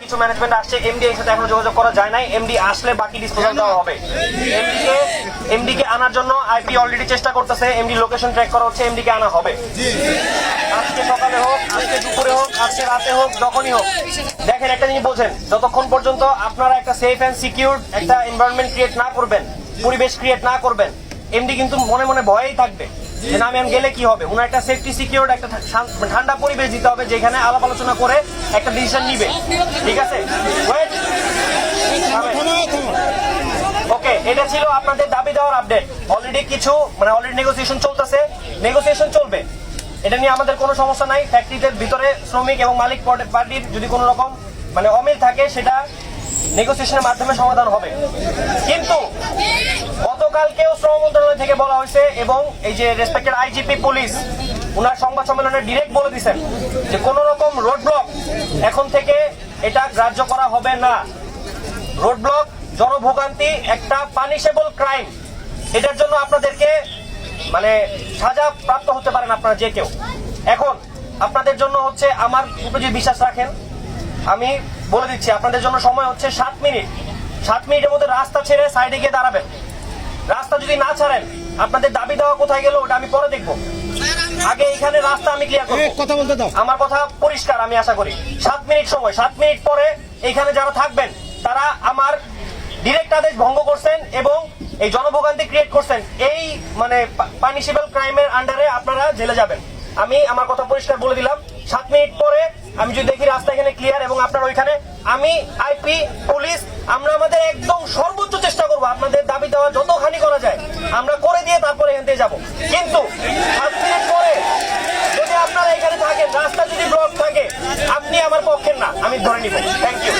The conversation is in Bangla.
কিছু ম্যানেজমেন্ট আসছে এমডি এর সাথে এখনও যোগাযোগ করা যায় নাই। এমডি আসলে বাকি ডিসপোজাল দেওয়া হবে। এমডি কে এমডি কে আনার জন্য আইপি অলরেডি চেষ্টা করতেছে। এমডি লোকেশন ট্র্যাক করা হচ্ছে এমডি কে আনা হবে। আজকে সকালে হোক, আজকে দুপুরে হোক, আজকে রাতে হোক, যখনই হোক। দেখেন, একটা জিনিস বোঝেন, যতক্ষণ পর্যন্ত আপনারা একটা সেফ অ্যান্ড সিকিউর একটা এনভায়রনমেন্ট ক্রিয়েট না করবেন, পরিবেশ ক্রিয়েট না করবেন এমডি কিন্তু মনে মনে ভয়েই থাকবে। যে আমি গেলে কি হবে? ওনার একটা সেফটি সিকিউর একটা ঠান্ডা পরিবেশ দিতে হবে যেখানে আলাপ আলোচনা করে একটা ডিসিশন নিবে। ঠিক আছে? ওকে এটা ছিল আপনাদের দাবি দেওয়ার আপডেট অলরেডি কিছু মানে অলরেডি নেগোসিয়েশন চলতেছে। নেগোসিয়েশন চলবে। এটা নিয়ে আমাদের কোনো সমস্যা নাই। ফ্যাক্টরিতে ভিতরে শ্রমিক এবং মালিক পার্টির যদি কোনো রকম মানে অমিল থাকে সেটা নেগোসিয়েশনের মাধ্যমে সমাধান হবে। কিন্তু থেকে বলা হয়েছে এবং এই যে রেসপেক্টেড আইজিপি পুলিশ ওনার সংবাদ সম্মেলনে ডিরেক্ট বলে দিয়েছেন যে কোনো রকম রোড ব্লক এখন থেকে এটা গ্রাহ্য করা হবে না। রোড ব্লক জনভোগান্তি একটা পানিশেবল ক্রাইম এটার জন্য আপনাদেরকে মানে সাজা প্রাপ্ত হতে পারেন আপনারা যে কেউ। এখন আপনাদের জন্য হচ্ছে আমার উপরে বিশ্বাস রাখেন। আমি বলে দিচ্ছি, আপনাদের জন্য সময় হচ্ছে সাত মিনিট। সাত মিনিটের মধ্যে রাস্তা ছেড়ে সাইডে গিয়ে দাঁড়াবেন। যদি না ছাড়েন আপনাদের দাবি দেওয়া কোথায় গেল ওটা আমি পরে দেখব। আগে এখানে রাস্তা আমি ক্লিয়ার করব। কথা বলতে দাও। আমার কথা পরিষ্কার আমি আশা করি। সাত মিনিট সময় সাত মিনিট পরে এখানে যারা থাকবেন তারা আমার ডিরেক্ট আদেশ ভঙ্গ করছেন এবং এই জনভোগান্তি ক্রিয়েট করছেন। এই মানে পানিশেবল ক্রাইমের আন্ডারে আপনারা জেলে যাবেন। আমি আমার কথা পরিষ্কার বলে দিলাম। সাত মিনিট পরে আমি যদি দেখি রাস্তা এখানে ক্লিয়ার এবং আপনার ওইখানে আমি আইপি পুলিশ আমরা আমাদের একদম সর্বোচ্চ চেষ্টা করব আপনাদের দাবি দেওয়া যতখানি আমরা করে দিয়ে তারপরে এখান থেকে যাব। কিন্তু মিনিট যদি আপনারা এখানে থাকেন রাস্তা যদি ব্লক থাকে, আপনি আমার পক্ষের না, আমি ধরে নিব। Thank you